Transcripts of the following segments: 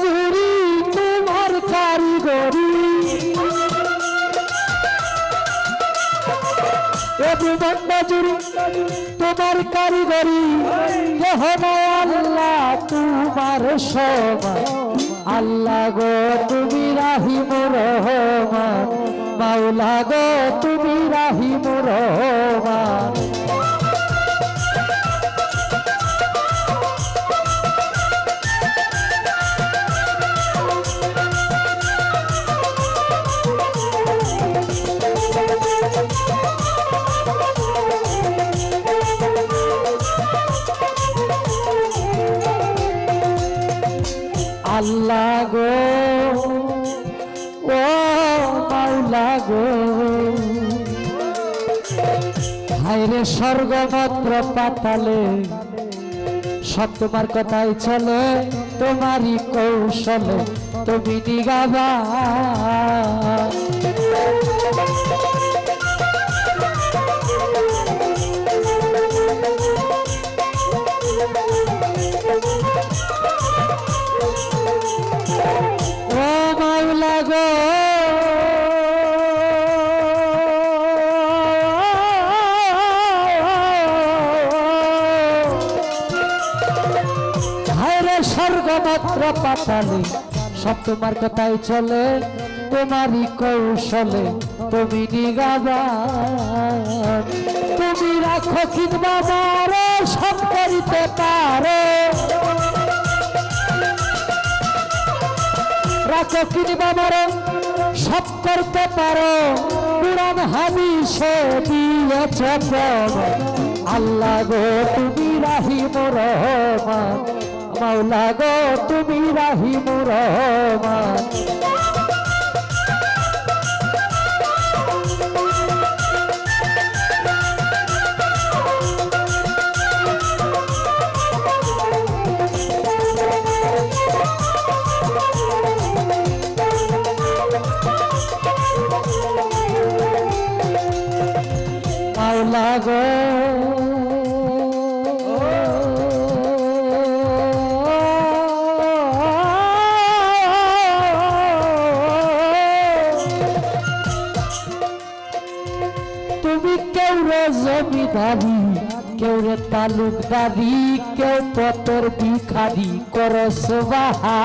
জুড়ি তোমার কারিগরি। ব্রহ্মাণ্ড তোমার কারিগরি। কেহ আল্লাহ, তোমার সমান আল্লাহ গো, তুমি রাহিম রহমান মাওলা গো, তুমি রাহিম রহমান আল্লাহ গো ও মাওলা গো হাইরে স্বর্গমাত্র পাতালে সব তোমার কথাই চলে, তোমারই কৌশলে তুমি নিগাবা পাতালে সব তোমার কথাই চলে, তোমারই কৌশলে তুমি নিগাবা তুমি রাখো কিনবা মারো, সব করিতে পারো। রাখো কিনবা মারো, সব করতে পারো। পুরান দিয়েছে প্রমাণ আল্লাহ গো, তুমি রাহিম রহমান। মাওলা গো তুমি রাহিম রহমান। মাওলা গো জমিদারি কেউ রে তালুকদারি কেউ পতর ভিখারি করস বাহা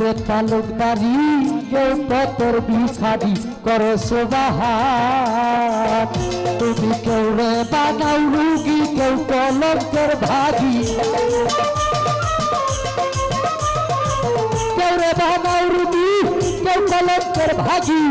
কেউ রে তালুকদারি কেউ পতর ভিখারি করো সোবাহার। তুমি কেউ রে বানাও রুগী, কেউ কলঙ্কের ভাগি। কেউ রে বানাও রুগী, কেউ কলঙ্কের ভাগি।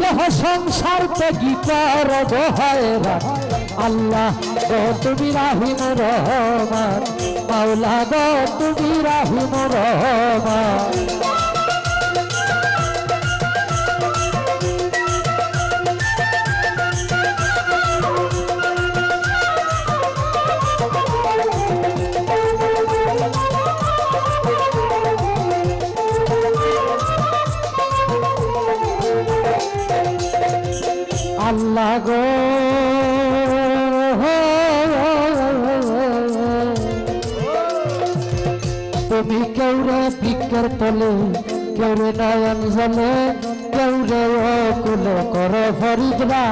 কেহ সংসার ত্যাগী কর হয় আল্লাহ গো, তুমি রাহিম রহমান। মাওলা গো, তুমি রাহিম রহমান। তুমি কেউ রে ভিক্ষার তলে কেউ রে নয়ন জলে কেউ রে কুল কর ফরিদরা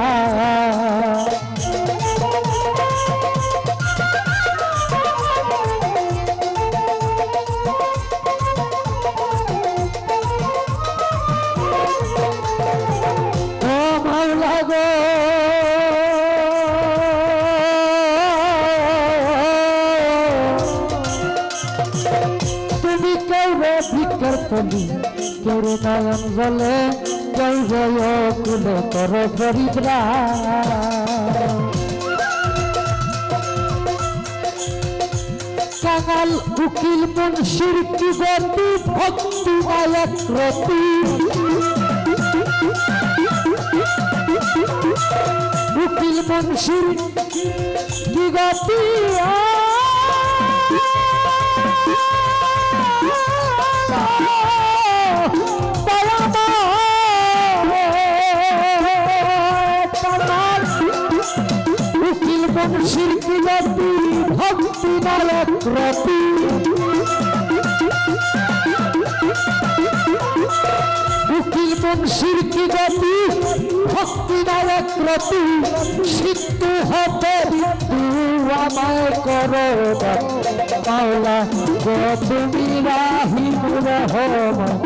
নয়ন জলে জয় জয় কুল তর পরিব্রা কাঙাল উকিল মনসুর কি গতি, ভক্তি মায়ক রতি উকিল মনসুর কি গতি, আ বংশীর কি ভক্তি নায়ক রতি। উকিল বংশীর কি গতি ভক্তি নায়ক রতি। সিদ্ধু হতে আমায় করো মাওলা গো, তুমি রাহিম রহমান।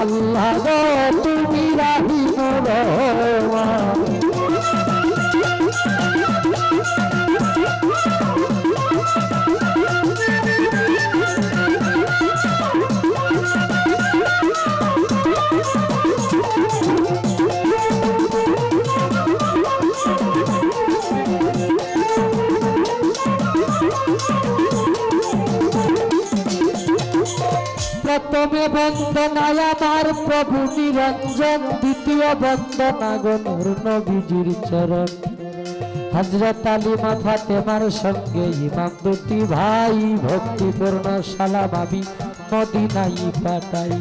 আল্লাহ গো, তুমি রাহিম রহমান। প্রথমে বন্দনায় আমার প্রভু নিরঞ্জন, দ্বিতীয় বন্দনা গনুর নবীজির চরণ। হজরত আলী ফাতেমার সঙ্গে ইমাম দুটি ভাই, ভক্তিপূর্ণ সালাম আমি মদিনাই পাঠাই।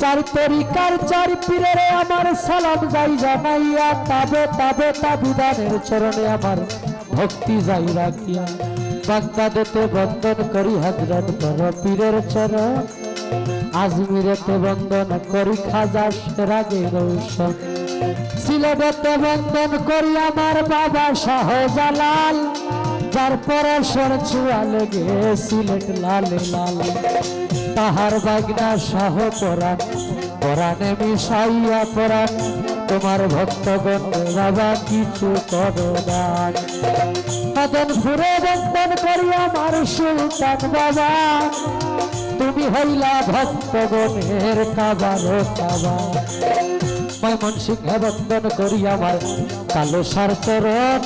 চার তরিকার চার পীরের আমার সালাম যাই জানাইয়া, তাবে তাবে তাবিদানের চরণে আমার ভক্তি যাই রাখিয়া। বাগদাদেতে বন্দন করি হজরত বড় পীরের চরণ। আজমিরেতে বন্দন করি, খাজা সেরাজে রৌশন। সিলেটেতে বন্দন করি আমার বাবা শাহজালাল, যার পরশর ছুয়া লেগে সিলেট লালে লাল। তাহার বাগনা শাহ পরাণ পরাণে মিশাইয়া পরাণ তোমার ভক্তগণ, বাবা কিছু করো দান মদন ফুরে বন্দন করি আমার সুলতান বাবা। তুমি হইলা ভক্তগণের কাবার কাবা ময়মন সিংহ বন্দন করি আমার কালো সার চরণ।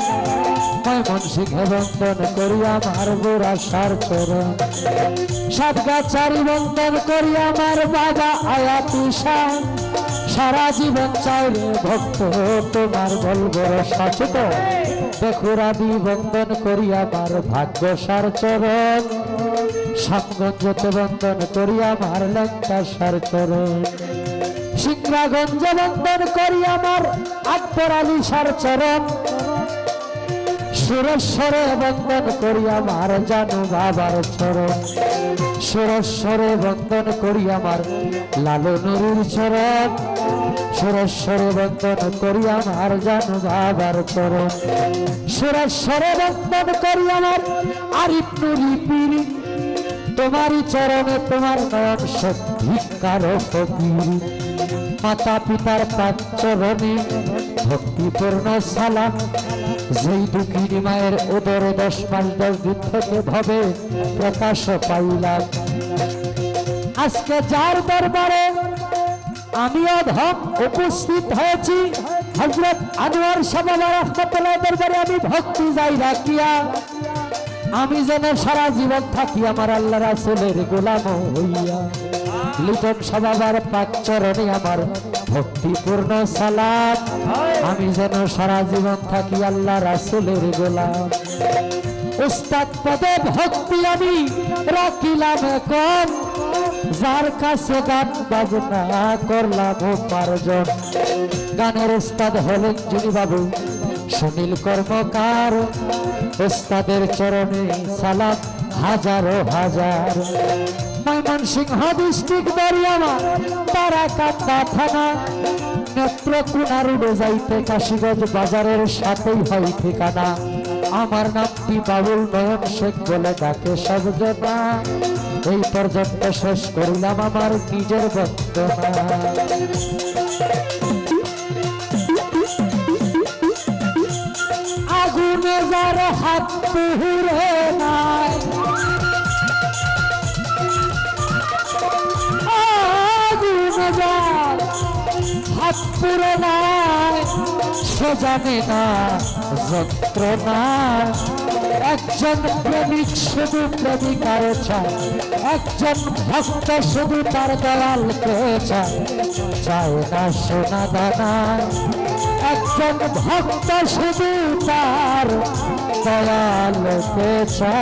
ময়মন সিংহ বন্দন করি আমার বুড়া সার চরণ। সাতগাছারি বন্দন করি আমার বাবা আয়া শাহ সারা জীবন চাইলে ভক্ত, তোমার বলব সচেত দেখুরাদি বন্দন করি আমার ভাগ্য সার চরণ সামগঞ্জতে বন্দন করি আমার লঙ্কা সার চরণ সিংরাগঞ্জ বন্দন করি আমার আকবর আলী সার চরণ সুরেশ্বরে বন্দন করি আমার, জানু বাবার চরণ। সুরেশ্বরে বন্দন করি আমার লালু নুরুর চরণ। সুরেশ্বরে বন্দন করি আমার, জানু বাবার চরণ। সুরেশ্বরে বন্দন করি আমার, আরিফ নুরি পিরি। তোমারই চরণে তোমার নয়ন সত্যিকার ফকির। মাতা পিতার পাঁচ চরণে ভক্তিপূর্ণ সালাম। যেই দুঃখিনী মায়ের উদরে দশ দশ দিন থেকে ভবে, প্রকাশ পাইলাম আজকে যার দরবারে আমিও ধন উপস্থিত হয়েছি হজরত আনোয়ার দরবারে আমি ভক্তি যাই রাখিয়া। আমি যেন সারা জীবন থাকি আমার আল্লাহ রাসুলের গোলাম হইয়া। লিটন সবাবার পাক চরণে আমার ভক্তিপূর্ণ সালাম আমি যেন সারা জীবন থাকি আল্লাহ রাসুলের গোলাম। উস্তাদ পদে ভক্তি আমি রাখিলাম এখন। যার কাছে গান বাজনা করলাম উপার্জন। গানের উস্তাদ হলেন যিনি বাবু সুনীল কর্মকার। উস্তাদের চরণে সালাম হাজারো হাজার। ময়মনসিংহ ডিস্ট্রিক্ট বাড়িয়ামা তারা কান্দা থানা। নেত্রকোনা রোডে যাইতে কাশীগঞ্জ বাজারের সাথেই হয় ঠিকানা। আমার নামটি বাবুল নয়ন শেখ বলে ডাকে সব জনা এই পর্যন্ত শেষ করিলাম আমার নিজের বর্তমান আগুনে যার হাত হাত পুরে নাই সে জানে না যন্ত্রণা। একজন প্রেমিক শুধু প্রেমিকার চায়, একজন ভক্ত শুধু তার দয়ালকে চায়। চায় না সোনা দানা, একজন ভক্ত শুধু তার দয়াল পেশা